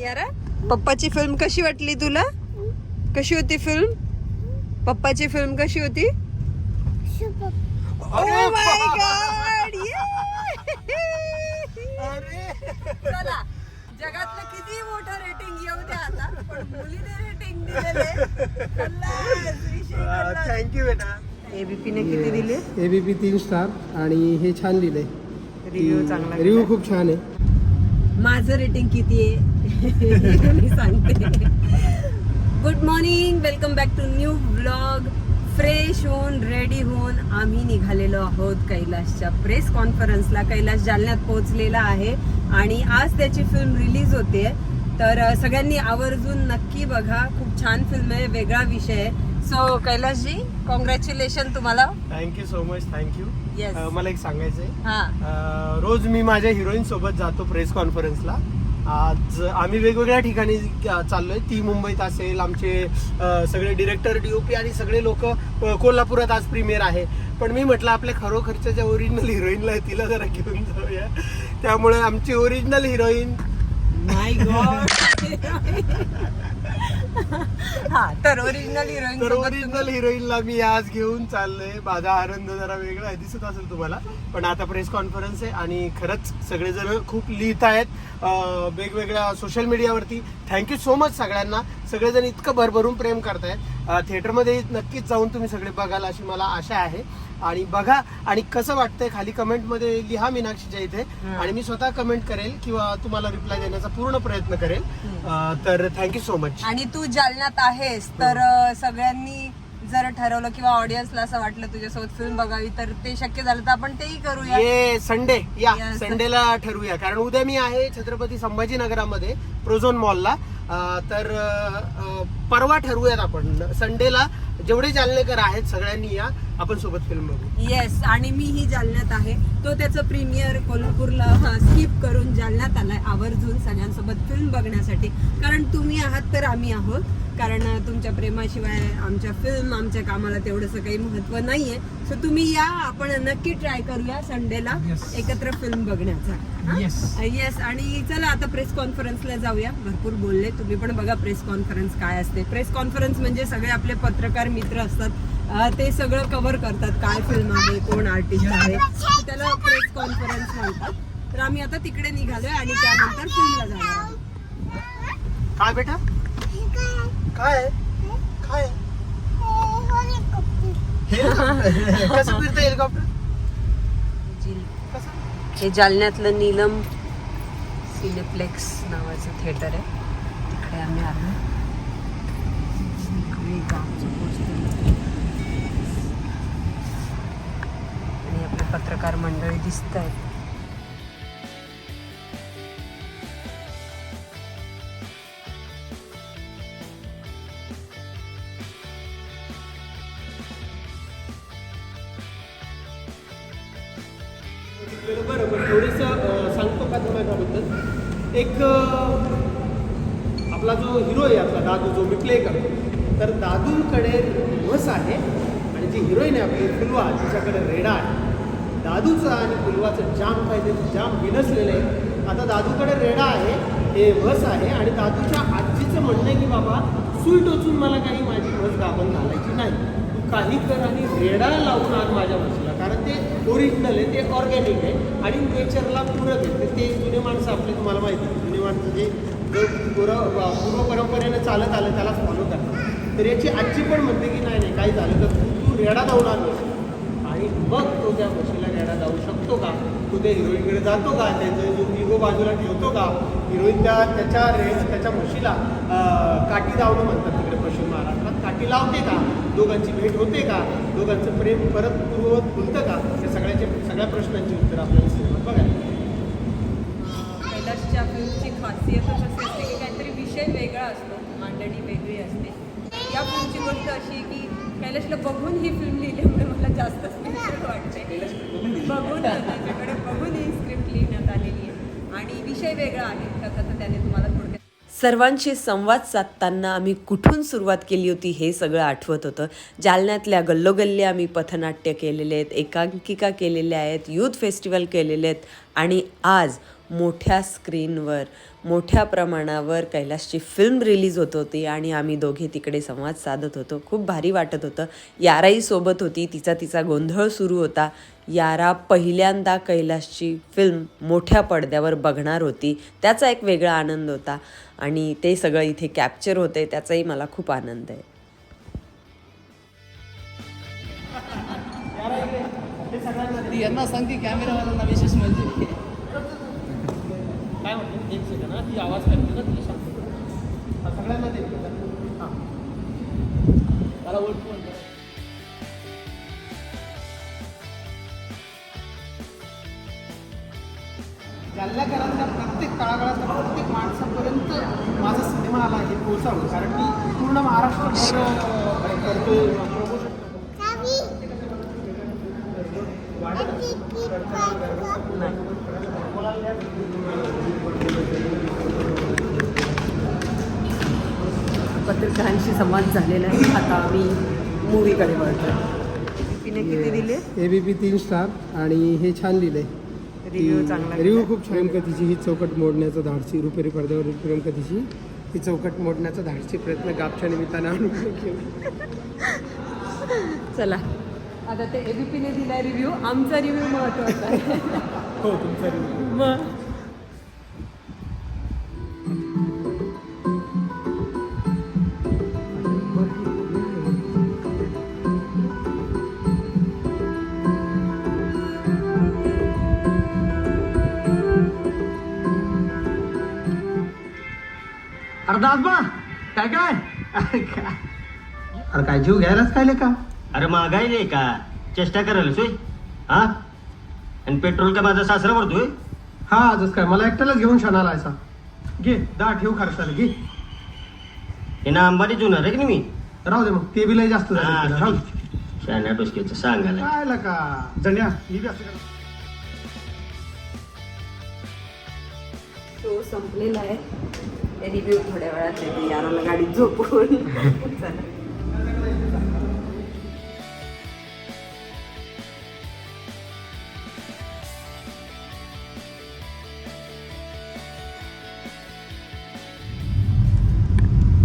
यारा? पप्पाची फिल्म कशी वाटली तुला? कशी होती फिल्म पप्पाची फिल्म कशी होती? अरे. Oh चला जगातलं किती मोठं रेटिंग येऊ द्या आता पण मुलीने रेटिंग दिलेले. थँक्यू बेटा. एबीपी ने किती दिले? एबीपी तीन स्टार आणि हे छान लिहिलंय रिव्ह्यू चांगला रिव्ह्यू खूप छान आहे. माझं रेटिंग किती आहे? मी सांगते good morning welcome back to new vlog fresh होऊन रेडी होऊन आम्ही निघालेलो आहोत कैलासच्या प्रेस कॉन्फरन्सला. कैलास जालन्यात पोहोचलेला आहे आणि आज त्याची फिल्म रिलीज होते. तर सगळ्यांनी आवर्जून नक्की बघा. खूप छान फिल्म आहे वेगळा विषय आहे. सो कैलासजी कॉंग्रॅच्युलेशन तुम्हाला. Thank you so much thank you. मला एक सांगायचंय. हा. रोज मी माझ्या हिरोईन सोबत जातो प्रेस कॉन्फरन्सला आज आम्ही वेगवेगळ्या ठिकाणी चाललोय. ती मुंबईत असेल आमचे सगळे डिरेक्टर डीओपी आणि सगळे लोक कोल्हापुरात आज प्रीमियर आहे. पण मी म्हटलं आपल्या खरोखरच्या ज्या ओरिजिनल हिरोईनला आहे तिला जरा घेऊन जाऊया. त्यामुळे आमची ओरिजिनल हिरोईन माय गॉड हा तर ओरिजिनल हिरोईन तर ओरिजिनल हिरोईनला मी आज घेऊन चाललोय. माझा आनंद जरा वेगळा आहे दिसत असेल तुम्हाला. पण आता प्रेस कॉन्फरन्स आहे आणि खरंच सगळेजण खूप लिहित आहेत. वेगवेगळ्या सोशल मीडियावरती थँक्यू सो मच सगळ्यांना. सगळेजण इतकं भरभरून प्रेम करतायत. थिएटरमध्ये नक्कीच जाऊन तुम्ही सगळे बघाल अशी मला आशा आहे. आणि बघा आणि कसं वाटतंय खाली कमेंटमध्ये लिहा मीनाक्षीच्या इथे. आणि मी स्वतः कमेंट करेल किंवा तुम्हाला रिप्लाय देण्याचा पूर्ण प्रयत्न करेल. तर थँक्यू सो मच आणि तू जालन्यात आहेस तर अ, सगळ्यांनी जर ठरवलं किंवा ऑडियन्सला असं वाटलं तुझ्यासोबत फिल्म बघावी तर ते शक्य झालं तर आपण तेही करूया. ये संडे या Yes. संडेला ठरवूया. कारण उद्या मी आहे छत्रपती संभाजीनगरामध्ये प्रोझोन मॉलला अं, तर अं, परवा ठरवूयात आपण. संडेला जेवढे जालनेकर आहेत सगळ्यांनी या आपण सोबत फिल्म बघू. येस आणि मीही जालन्यात आहे. तो त्याचं प्रीमियर कोल्हापूरला स्किप करून जालन्यात आलाय आवर्जून सगळ्यांसोबत फिल्म बघण्यासाठी. कारण तुम्ही आहात तर आम्ही आहोत. कारण तुमच्या प्रेमाशिवाय आमच्या फिल्म आमच्या कामाला तेवढंसं काही महत्त्व नाहीये. सो तुम्ही या आपण नक्की ट्राय करूया संडेला Yes. एकत्र फिल्म बघण्याचा. येस आणि चला आता प्रेस कॉन्फरन्सला जाऊया. भरपूर बोलले. तुम्ही पण बघा प्रेस कॉन्फरन्स काय असते. प्रेस कॉन्फरन्स म्हणजे सगळे आपले पत्रकार मित्र असतात. ते सगळं कव्हर करतात. काय फिल्म आहे कोण आर्टिस्ट आहे. तर त्याला प्रेस कॉन्फरन्स म्हणतात. तर आम्ही आता तिकडे निघालोय आणि त्यानंतर फिल्मला जाणार आहोत. काय बेटा? काय? काय? कसं फिरतं हेलिकॉप्टर? कसं? हे जालन्यातलं नीलम सिनेप्लेक्स नावाचं थिएटर आहे. तिकडे आम्ही आलो इकडे गावचं पोस्टर आणि आपले पत्रकार मंडळी दिसत आहेत बरं बरं थोडंसं सांगतो का तुम्हाला त्याबद्दल? एक आपला जो हिरो आहे आपला दादू जो मी प्ले करतो तर दादूंकडे रस आहे आणि जी हिरोईन आहे आपली फुलवा तिच्याकडे रेडा आहे. दादूचं आणि पुलवाचं जाम पाहिजे जाम विनसलेलं आहे. आता दादूकडे रेडा आहे हे वस आहे आणि दादूच्या आजीचं म्हणणं आहे की बाबा सुई टोचून मला काही माझी वस गाभण घालायची नाही. तू काही कर आणि रेडा लावून आण माझ्या म्हशीला कारण ते ओरिजिनल आहे ते ऑर्गॅनिक आहे आणि नेचरला पूरक आहे. तर ते जुने माणसं आपले तुम्हाला माहिती आहे. जुने माणसं जे पूर्व पूर्व परंपरेने चालत आलं त्यालाच फॉलो करतात. तर याची आजी पण म्हणते की नाही नाही काही झालं तर तू तू रेडा लावून आण आणि मग तो त्या म्हशीला करतो का? तो त्या हिरोईनकडे जातो का? त्याचं जो बाजूला ठेवतो का? हिरोईन त्या त्याच्या रे त्याच्या म्हशीला काठी लावणं म्हणतात तिकडे पश्चिम महाराष्ट्रात. काठी लावते का? दोघांची भेट होते का? दोघांचं प्रेम परत पूर्ववत खुलतं का? या सगळ्याचे सगळ्या प्रश्नांची उत्तर आपल्याला सिनेमात बघायला कैलासच्या फिल्मची खासियतच अशी असते की काहीतरी विषय वेगळा असतो. मांडणी वेगळी असते. या फिल्मची गोष्ट अशी आहे की कैलाशला बघून ही फिल्म लिहिल्यामुळे मला जास्त स्पेशल वाटते. बघून त्याच्याकडे बघून ही स्क्रिप्ट लिहिण्यात आलेली आहे. आणि विषय वेगळा आहे कथा त्याने तुम्हाला थोडक्यात सर्वांशी संवाद साधताना आम्ही कुठून सुरुवात केली होती हे सगळं आठवत होतं. जालन्यातल्या गल्लोगल्ली आम्ही पथनाट्य केलेले आहेत एकांकिका केलेल्या आहेत यूथ फेस्टिवल केलेले आहेत. आणि आज मोठ्या स्क्रीनवर मोठ्या प्रमाणावर कैलासची फिल्म रिलीज होत होती आणि आम्ही दोघे तिकडे संवाद साधत होतो. खूप भारी वाटत होतं. याराही सोबत होती. तिचा तिचा गोंधळ सुरू होता. यारा पहिल्यांदा कैलासची फिल्म मोठ्या पडद्यावर बघणार होती. त्याचा एक वेगळा आनंद होता आणि ते सगळं इथे कॅप्चर होते. त्याचाही मला खूप आनंद आहे. यांना सांग की कॅमेरावाल्यांना विशेष म्हणजे. काय म्हणतो? ती आवाज करते ना ती सांगते हा, सगळ्यांना दे हां त्याला ओळखून जालन्याकरांच्या प्रत्येक तळागाळातल्या प्रत्येक माणसापर्यंत माझा सिनेमा आला हे पोहोचावं कारण की पूर्ण महाराष्ट्रभर अं, करतोय प्रमोशन पत्रकारांशी संवाद झालेला आहे. आता आम्ही मूवीकडे वळतो तिने किती दिले? ए बी पी तीन स्टार आणि हे छान लिहिलंय. रिव्ह्यू चांगला रिव्ह्यू खूप छान प्रेमकथीची ही चौकट मोडण्याचं धाडसी रुपेरी पडद्यावरील प्रेमकथीची ही चौकट मोडण्याचा धाडसी प्रयत्न गापच्या निमित्तानं केला. चला. आता ते एबीपीने दिला रिव्ह्यू आमचा रिव्ह्यू महत्त्वाचा आहे. हो तुमचा रिव्ह्यू मग? दासबा काय काय अरे काय? अरे काय जीव घ्यायलाच काय का? अरे महागाई नाही का? चेष्टा करायला सोय हा? आणि पेट्रोल का माझा सासरा भरतोय हा आजच काय मला एकट्यालाच घेऊन शनाला असा घे दहा ठेव खर्चाला घे. हे ना अंबानीच होणार आहे की नाही मी? राहू दे मग ते बी लय जास्त झालं. हा, राहू दे. शहाण्या डोसक्याचं सांगायला. काय का? जण्या ही बी असं करा. तो संपलेला आहे. रिव्ह्यू थोड्या वेळात येते याराला गाडीत झोपून. चला.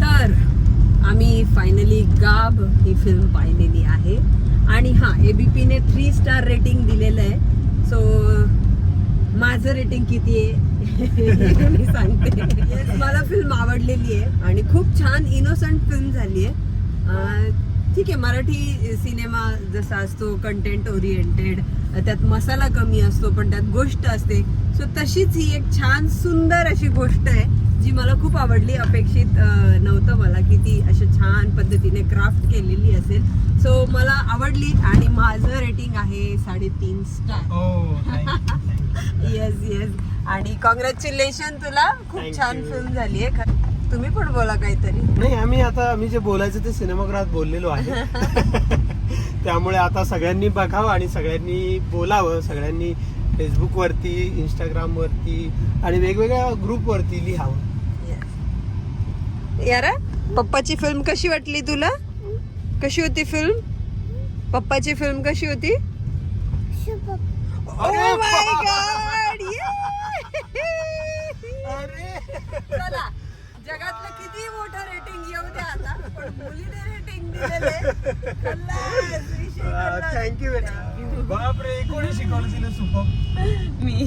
तर आम्ही फायनली गाब ही फिल्म पाहिलेली आहे. आणि हा एबीपीने थ्री स्टार रेटिंग दिलेलं आहे. सो माझं रेटिंग किती आहे? मी सांगते. Yes, मला फिल्म आवडलेली आहे आणि खूप छान इनोसंट फिल्म झाली आहे. ठीक आहे मराठी सिनेमा जसा असतो कंटेंट ओरिएंटेड त्यात मसाला कमी असतो पण त्यात गोष्ट असते. सो तशीच ही एक छान सुंदर अशी गोष्ट आहे जी मला खूप आवडली. अपेक्षित नव्हतं मला की ती अशा छान पद्धतीने क्राफ्ट केलेली असेल. सो मला आवडली आणि माझं रेटिंग आहे साडेतीन स्टार. येस येस आणि कॉंग्रॅच्युलेशन तुला. खूप Thank छान you. फिल्म झाली आहे. तुम्ही पण बोला काहीतरी. नाही आम्ही आता आम्ही जे बोलायचं ते सिनेमागृहात बोललेलो आहे. त्यामुळे आता सगळ्यांनी बघावं आणि सगळ्यांनी बोलावं. सगळ्यांनी फेसबुकवरती इंस्टाग्रामवरती आणि वेगवेगळ्या ग्रुपवरती लिहावं. यारा पप्पाची फिल्म कशी वाटली तुला? कशी होती फिल्म पप्पाची फिल्म कशी होती? Oh my God, yeah! चला जगातलं किती मोठं रेटिंग येऊ द्या आता पण मुलीने रेटिंग दिलेलं थँक्यू बापरे कोणी शिकवलं तिला सुपर. मी.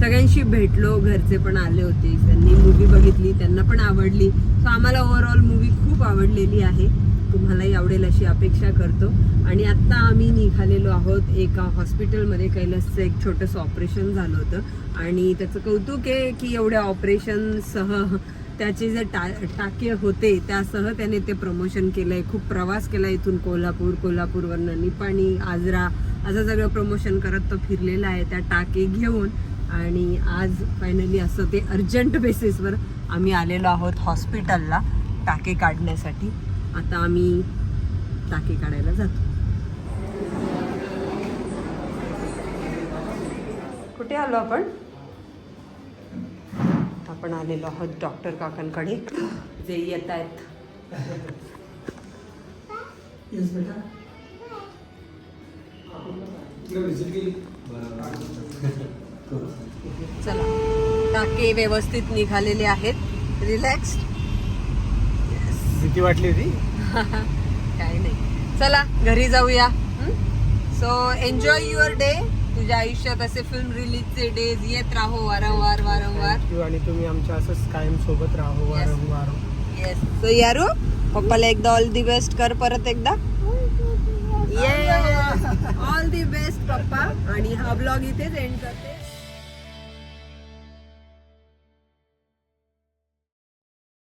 सगळ्यांशी भेटलो घरचे पण आले होते. त्यांनी मूवी बघितली त्यांना पण आवडली. सो आम्हाला ओव्हरऑल मूवी खूप आवडलेली आहे. तुम्हालाही आवडेल अशी अपेक्षा करतो. आणि आत्ता आम्ही निघालेलो आहोत एका हॉस्पिटलमध्ये. कैलासचं एक छोटंसं ऑपरेशन झालं होतं. आणि त्याचं कौतुक आहे की एवढ्या ऑपरेशनसह त्याचे जे टा टाके होते त्यासह त्याने ते प्रमोशन केलं आहे खूप प्रवास केला इथून कोल्हापूर कोल्हापूरवरनं निपाणी आजरा. असं सगळं प्रमोशन करत तो फिरलेला आहे त्या टाके घेऊन. आणि आज फायनली असं ते अर्जंट बेसिसवर आम्ही आलेलो आहोत हॉस्पिटलला टाके काढण्यासाठी. आता आम्ही टाके काढायला जातो. कुठे आलो आपण? आपण आलेलो आहोत डॉक्टर काकांकडे. जे येत आहेत चला. टाके व्यवस्थित निघालेले आहेत. रिलॅक्स भीती वाटली होती. काही नाही. चला घरी जाऊया. सो एन्जॉय युअर डे तुझ्या आयुष्यात असे फिल्म रिलीजचे डेज येत राहो वारंवार वारंवार. आणि तुम्ही आमच्या असंच कायम सोबत राहो वारंवार. येस सो यारू पप्पाला एकदा ऑल दी बेस्ट कर परत एकदा. ऑल दी बेस्ट पप्पा. आणि हा ब्लॉग इथेच एंड करते.